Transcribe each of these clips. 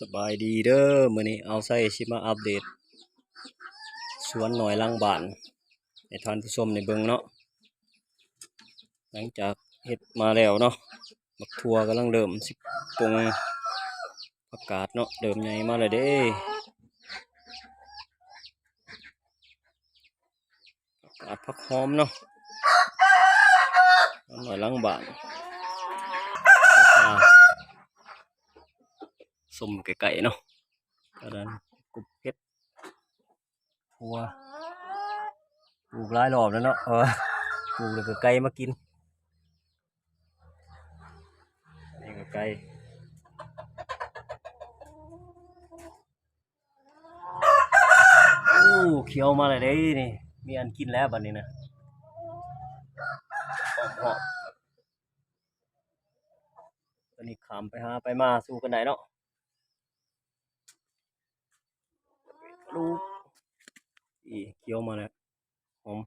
สบายดีเด้อมื้อนี้เอาใส่สิมาอัปเดต สวนหน่อยหลังบ้านให้ท่านผู้ชมได้เบิ่งเนาะหลังจากเฮ็ดมาแล้วเนาะบักทัวกำลังเริ่มสิปรุงผักกาดเนาะเริ่มใหญ่มาแล้วเด้ผักกาดผักหอมเนาะหน่อยหลังบ้าน สมไก่ๆเนาะกระดานกุบเพชรหัวปลูกหลายรอบแล้วเนาะเออปลูกแล้วก็ไก่มากินนี่ก็ไก่โอ้เขียวมาเลยเด้นี่มีอันกินแล้วบัดนี้นะหอมหอมตอนนี้ขามไปหาไปมาสู้กันได้เนาะ ลูกอีเคี้ยวมาแล้วหอม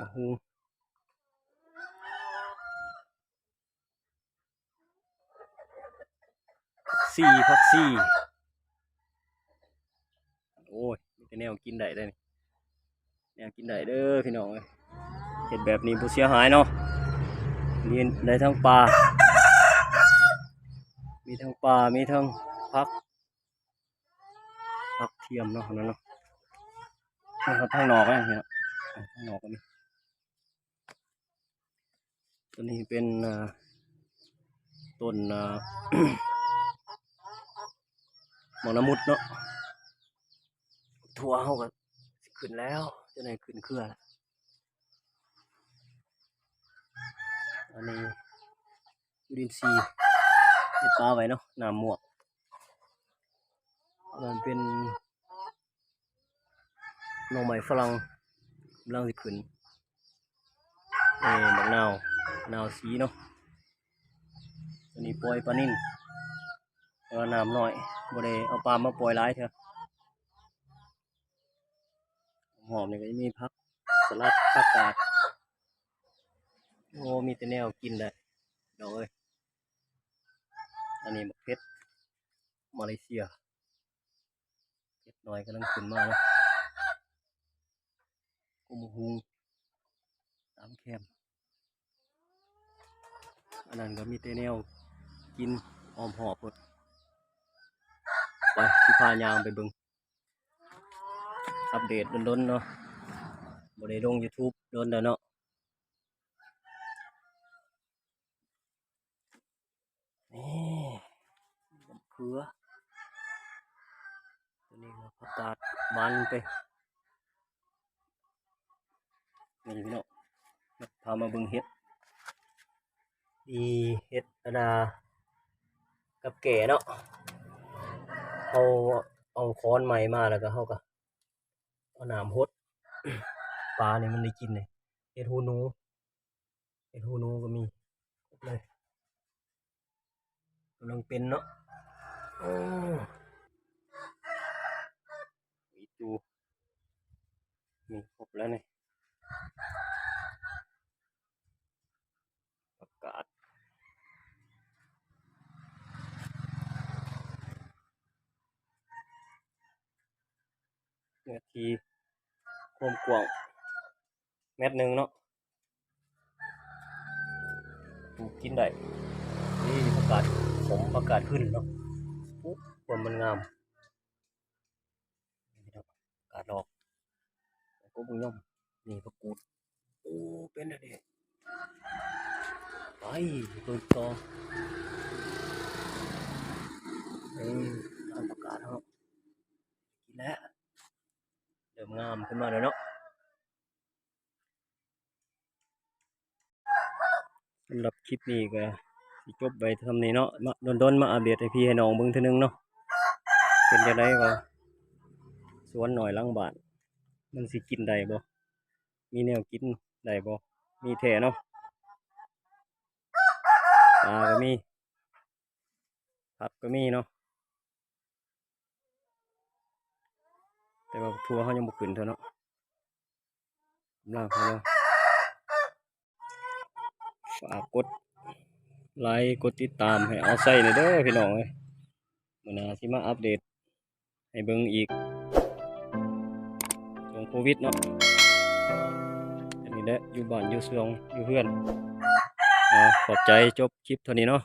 มะฮูผักซี่ผักซี่ โอ้ยมีแต่แนวกินได้เลยนี่แนวกินได้เด้อพี่น้องเห็ดแบบนี้บ่เสียหายเนาะมีได้ทั้งปลา มีทั้งปลา มีทั้งพัก ทียมเนาะนั่นเนาะนะครับทางนอกนะเนี่ยทางนอกก็มีตัวนี้เป็นต้นหมอนมุดเนาะทั่วเขาก็สิขึ้นแล้วจะไหนขึ้นเครือล้วอันนี้ยูรินซีเห็ดปลาไว้เนาะน้ำหมวกมันเป็น หน่อไม้ฝรั่งกำลังสิขึ้นเอ้บักนาวนาวสีเนาะอันนี้ปล่อยปลานิ่นแต่ว่าน้ำน้อยบ่ได้เอาปลามาปล่อยหลายเถอะหอมนี่ก็จะมีผักสลัดผักกาดโอ้มีแต่แนวกินแหละดอกเอ้ยอันนี้มะเขือมาเลเซียเล็กน้อยกำลังขึ้นมาแล้ว กุมหุงตามแคมอันนั้นก็มีแต่แนวกินออมหอบหมดไปสิพายางไปเบึง อัปเดตดนๆเนาะบ่ได้ลง YouTube โดนแล้วเนาะนี่เขือตัวนี้ก็ประกาศมันไป นี่พี่น้องพามาเบิ่งเห็ดดีเห็ดนากับแก่เนาะเอาเอาค้อนใหม่มาแล้วก็เขาก็เอาน้ำหดปลาเนี่ยมันได้กินเลยเห็ดหูหนูเห็ดหูหนูก็มีเลยกำลังเป็นเนาะโอ้มีตูมีครบแล้วเนี่ย ประกาศเนื้อทีความกว้างเม็ดหนึ่งเนาะปูกินได้ นี่ประกาศผมประกาศขึ้นเนาะปุ๊บควมมันงามนี่ครับกาดดอกแล้วก็บุญย่อม นี่พระกูดโอ้เป็นอะไรไปตัวต่อเออทำประกาศเขากินแล้วเริ่มงามขึ้นมาแล้วเนาะสำหรับคลิปนี้ก็จบไปทำนี้เนาะมาโดนๆมาอัปเดตให้พี่ให้น้องเบิ่งเทีนึงเนาะเป็นจังไดวะสวนหน่อยหลังบ้านมันสิกินได้บ่ มีแนวกินได้บ่มีแท้เนาะปลาก็มีผักก็มีเนาะแต่ว่าทัวเขายังบ่ขึ้นเท่าเนาะกำลังเขาเนาะฝากกดไลค์กดติดตามให้เอาใส่หน่อยเด้อพี่น้องเอ้ยมื้อน้าสิมาอัปเดตให้เบิ่งอีกช่วงโควิดเนาะ อันนี้แหละอยู่บ้านอยู่เสืองอยู่เพื่อนขอบใจจบคลิปเท่านี้เนาะ